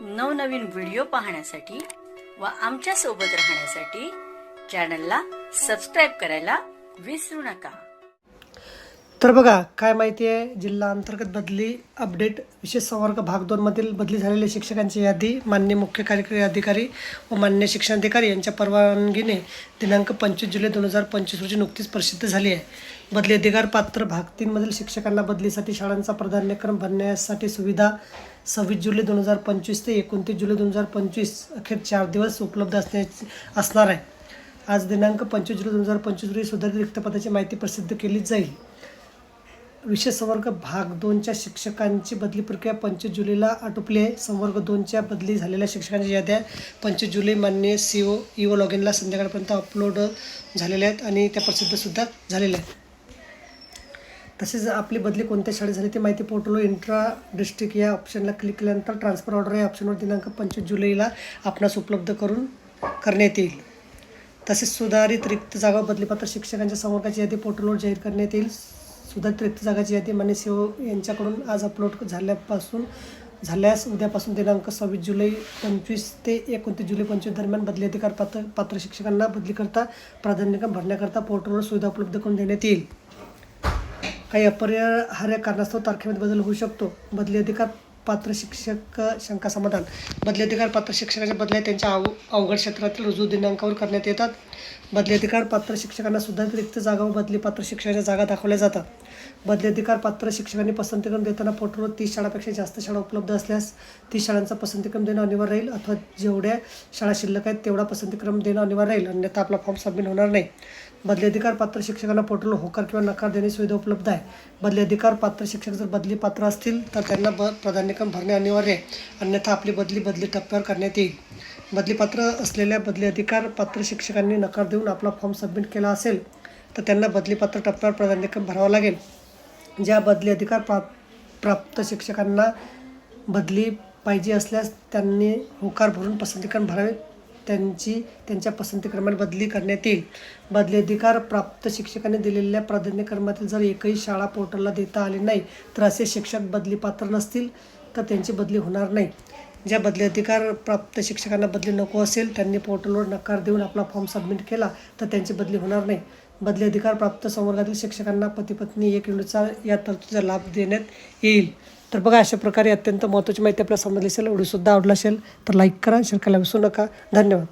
नवनवीन व्हिडिओ पाहण्यासाठी व आमच्यासोबत राहण्यासाठी चॅनलला सबस्क्राईब करायला विसरू नका. तर बघा काय माहिती आहे? जिल्हा अंतर्गत बदली अपडेट विशेष संवर्ग भाग दोनमधील बदली झालेल्या शिक्षकांची यादी मान्य मुख्य कार्यकारी अधिकारी व मान्य शिक्षणाधिकारी यांच्या परवानगीने दिनांक पंचवीस जुलै दोन हजार पंचवीस रोजी नुकतीच प्रसिद्ध झाली आहे. बदली अधिकार पात्र भाग तीनमधील शिक्षकांना बदलीसाठी शाळांचा प्राधान्यक्रम भरण्यासाठी सुविधा सव्वीस जुलै दोन हजार पंचवीस ते एकोणतीस जुलै दोन हजार पंचवीस अखेर चार दिवस उपलब्ध असण्याची असणार आहे. आज दिनांक पंचवीस जुलै दोन हजार पंचवीस रोजी सुधारित रिक्तपदाची माहिती प्रसिद्ध केली जाईल. विशेष संवर्ग भाग दोनच्या शिक्षकांची बदली प्रक्रिया पंचवीस जुलैला आटोपली आहे. संवर्ग दोनच्या बदली झालेल्या शिक्षकांच्या याद्या पंचवीस जुलै मान्य C O E O log इनला संध्याकाळपर्यंत अपलोड झालेल्या आहेत आणि त्या प्रसिद्धसुद्धा झालेल्या आहेत. तसेच आपली बदली कोणत्या शाळेत झाली ती माहिती पोर्टल इंट्रा डिस्ट्रिक्ट या ऑप्शनला क्लिक केल्यानंतर ट्रान्सफर ऑर्डर या ऑप्शनवर दिनांक पंचवीस जुलैला आपणास उपलब्ध करून करण्यात येईल. तसेच सुधारित रिक्त जागा बदलीपात्र शिक्षकांच्या संवर्गाची यादी पोर्टलवर जाहीर करण्यात येईल. सुधारित रिक्त जागाची यादी मान्य यांच्याकडून आज अपलोड झाल्यापासून झाल्यास उद्यापासून दिनांक सव्वीस जुलै पंचवीस ते एकोणतीस जुलै पंचवीस दरम्यान बदली अधिकार पात्र पात्र शिक्षकांना बदलीकरता प्राधान्यक्रम भरण्याकरता पोर्टलवर सुविधा उपलब्ध करून देण्यात येईल. काही अपरिहार्य कारणास्तव तारखेमध्ये बदल होऊ शकतो. बदली अधिकार पात्र शिक्षक शंका समाधान. बदली अधिकार पात्र शिक्षकाच्या बदल्या त्यांच्या अव अवघड क्षेत्रातील रुजू दिनांकावर करण्यात येतात. बदली अधिकार पात्र शिक्षकांना सुद्धा रिक्त जागा व बदली पात्र शिक्षकाच्या जागा दाखवल्या जातात. बदली अधिकार पात्र शिक्षकांनी पसंतीक्रम देताना पोर्टलवर तीस शाळापेक्षा जास्त शाळा उपलब्ध असल्यास तीस शाळांचा पसंतीक्रम देणं अनिवार्य राहील अथवा जेवढ्या शाळा शिल्लक आहेत तेवढा पसंतीक्रम देणं अनिवार्य राहील. अन्यथा आपला फॉर्म सबमिट होणार नाही. बदली अधिकार पात्र शिक्षकाला पोर्टल होकार किंवा नकार देणे सुविधा उपलब्ध आहे. बदली अधिकार पात्र शिक्षक जर बदली पात्र असतील तर त्यांना ब प्राधान्यक्रम भरणे अनिवार्य आहे. अन्यथा आपली बदली बदली टप्प्यावर करण्यात येईल. बदली पात्र असलेल्या बदली अधिकार पात्र शिक्षकांनी नकार देऊन आपला फॉर्म सबमिट केला असेल तर त्यांना बदली पात्र टप्प्यावर प्राधान्यक्रम भरावा लागेल. ज्या बदली अधिकार प्रा प्राप्त शिक्षकांना बदली पाहिजे असल्यास त्यांनी होकार भरून पसंतीकरण भरावे. त्यांची त्यांच्या पसंतीक्रमाने बदली करण्यात येईल. बदली अधिकार प्राप्त शिक्षकांनी दिलेल्या प्राधान्यक्रमातील जर एकही शाळा पोर्टलला देता आली नाही तर असे शिक्षक बदली पात्र नसतील तर त्यांची बदली होणार नाही. ज्या बदली अधिकार प्राप्त शिक्षकांना बदली नको असेल त्यांनी पोर्टलवर नकार देऊन आपला फॉर्म सबमिट केला तर त्यांची बदली होणार नाही. बदली अधिकार प्राप्त संवर्गातील शिक्षकांना पती पत्नी एक युनिटचा या तरतुदीचा लाभ देण्यात येईल. तर बघा अशा प्रकारे अत्यंत महत्त्वाची माहिती आपल्याला समजली असेल एवढीसुद्धा आवडला असेल तर लाईक करा शेअर करायला विसरू नका. धन्यवाद.